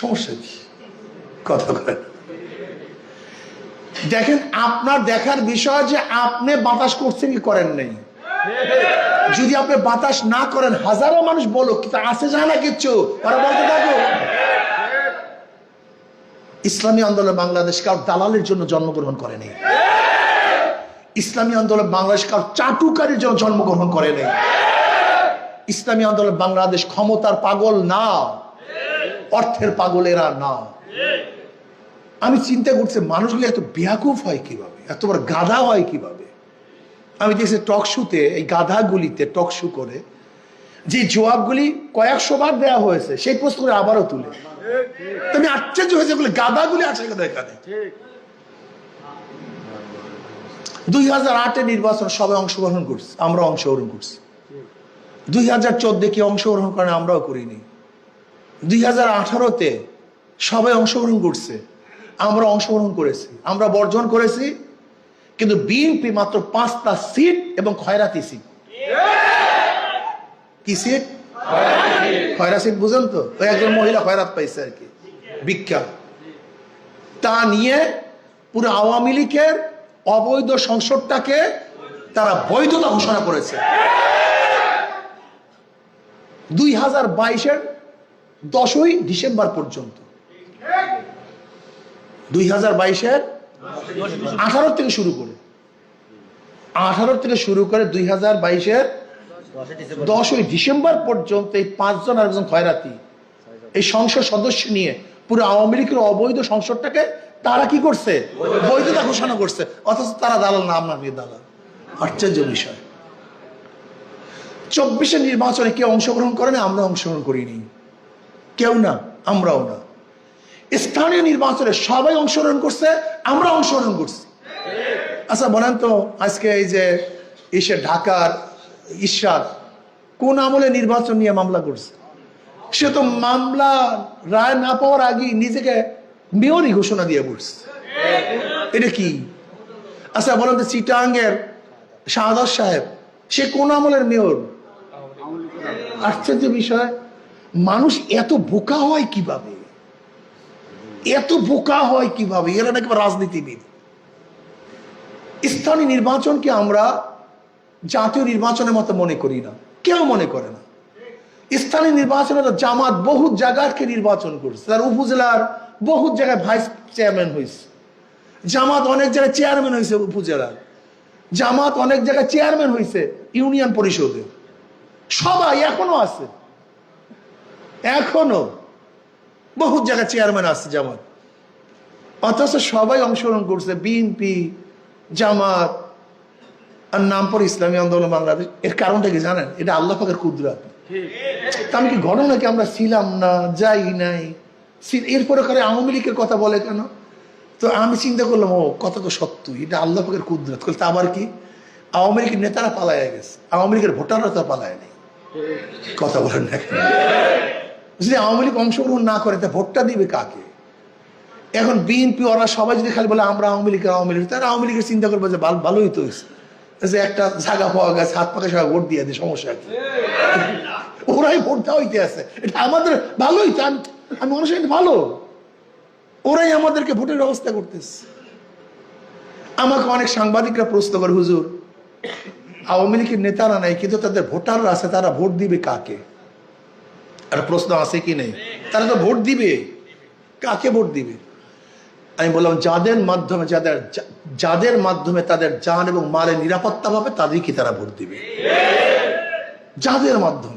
সমস্যা কি? কথা বলেন দেখেন, আপনার দেখার বিষয় যে আপনি বাতাস করছেন কি করেন নাই? যদি আপনি বাতাস না করেন, হাজারো মানুষ বলো কিন্তু আসে যায় না কিচ্ছু? ওরা বলতে থাকো ইসলামী আন্দোলন বাংলাদেশ কার দালালের জন্য জন্মগ্রহণ করেনি ইসলামী আন্দোলন বাংলাদেশ কার চাটুকারের জন্য জন্মগ্রহণ করেনি ইসলামী আন্দোলন বাংলাদেশ ক্ষমতার পাগল না। অর্থের পাগলেরা না। আমি চিন্তা করছি মানুষগুলো এত বেয়াকুফ হয় কীভাবে? এত বড় গাধা হয় কীভাবে? আমি দেখছি টক শুতে এই গাধাগুলিতে টক শু করে, যে জবাবগুলি কয়েকশো বার দেওয়া হয়েছে, সেই প্রশ্ন আবারও তুলে। তো আমি আশ্চর্য হয়েছে বলে গাধাগুলি আছে এখানে? দুই হাজার আটে নির্বাচন সবাই অংশগ্রহণ করছে আমরা অংশগ্রহণ করছি। দুই হাজার চোদ্দে কি অংশগ্রহণ করেন আমরাও করিনি। দুই হাজার আঠারোতে সবাই অংশগ্রহণ করছে। আমরা অংশগ্রহণ করেছি। আমরা বর্জন করেছি। কিন্তু বিএনপি মাত্র পাঁচটা সিট এবং খয়রাতি সিট। কি সিট? খয়রা সিট, বুঝেন তো? ওই একজন মহিলা খয়রাত পাইছে আর কি। বিখ্যাত। তা নিয়ে পুরো আওয়ামী লীগের অবৈধ সংসদটাকে তারা বৈধতা ঘোষণা করেছে। দুই হাজার বাইশের দশই ডিসেম্বর পর্যন্ত। দুই হাজার বাইশের আঠারো থেকে শুরু করে। আঠারো থেকে শুরু করে দুই হাজার বাইশের দশই ডিসেম্বর পর্যন্ত এই পাঁচজন আর একজন খয়রাতি, এই সংসদ সদস্য নিয়ে পুরো আওয়ামী লীগের অবৈধ সংসদটাকে তারা কি করছে? বৈধতা ঘোষণা করছে। অথচ তারা দালাল নাম না নিয়ে দালাল। আশ্চর্য বিষয়। চব্বিশে নির্বাচনে কেউ অংশগ্রহণ করে না আমরা অংশগ্রহণ করিনি। কেউ না, আমরাও না। স্থানীয় নির্বাচনে সবাই অংশগ্রহণ করছে, আমরা অংশগ্রহণ করছি। আচ্ছা বলেন তো, আজকে এই যে এসে ঢাকার ঈশ্বর কোন আমলে নির্বাচন নিয়ে মামলা করছে? সে তো মামলা রায় না পাওয়ার আগেই নিজেকে মেয়রই ঘোষণা দিয়ে বলছে। এটা কি? আচ্ছা বলেন তো, চিটাঙ্গের শাহাদ সাহেব, সে কোন আমলের মেয়র? আশ্চর্য বিষয়। মানুষ এত বোকা হয় কীভাবে? এত বোকা হয় কীভাবে? এরা নাকি রাজনীতিবিদ। স্থানীয় নির্বাচনকে আমরা জাতীয় নির্বাচনের মতো মনে করি না। কেউ মনে করে না। স্থানীয় নির্বাচনে জামাত বহু জায়গাকে নির্বাচন করছে। তার উপজেলার বহু জায়গায় ভাইস চেয়ারম্যান হয়েছে। জামাত অনেক জায়গায় চেয়ারম্যান হয়েছে উপজেলার। জামাত অনেক জায়গায় চেয়ারম্যান হয়েছে ইউনিয়ন পরিষদে সবাই এখনও আছে। এখনও বহু জায়গায় চেয়ারম্যান আছে জামাত। অথচ সবাই অংশগ্রহণ করছে বিএনপি জামাত, আর নাম পরে ইসলামী আন্দোলন, বাংলাদেশ। এর কারণটা কি জানেন? এটা আল্লাহ পাকের কুদরাত। তা আমি কি ঘটনাকে আমরা ছিলাম না, যাই নাই? এরপরে করে আওয়ামী লীগের কথা বলে কেন? তো আমি চিন্তা করলাম, ও কত তো সত্য, এটা আল্লাহ পাকের কুদরত। তা আবার কি? আওয়ামী লীগের নেতারা পালায় গেছে। আওয়ামী লীগের ভোটাররা তো পালায় নেই। কথা বলেন না? যদি আওয়ামী লীগ অংশগ্রহণ না করে, তা ভোটটা দিবে কাকে? এখন বিএনপি ওরা সবাই যদি খালি বলে, আমরা আওয়ামী লীগের আওয়ামী লীগ তারা আওয়ামী লীগের চিন্তা করবে যে ভালো- ভালোই তো যে একটা জায়গা পাওয়া গেছে, হাত পাকে সবাই ভোট দিয়ে দেয়, সমস্যা কি? ওরাই ভোট দেওয়া হইতে আছে। এটা আমাদের ভালোই তো, আমি মানুষের ভালো। ওরাই আমাদেরকে ভোটের ব্যবস্থা করতেছে। আমাকে অনেক সাংবাদিকরা প্রশ্ন করে, হুজুর, আওয়ামী লীগের নেতারা নাই, কিন্তু তাদের ভোটাররা আছে, তারা ভোট দিবে কাকে? একটা প্রশ্ন আছে কি নেই? তারা তো ভোট দিবে। কাকে ভোট দিবে? আমি বললাম, যাদের মাধ্যমে, যাদের যাদের মাধ্যমে তাদের জান এবং মালের নিরাপত্তা পাবে তাদেরকে তারা ভোট দিবে? যাদের মাধ্যমে।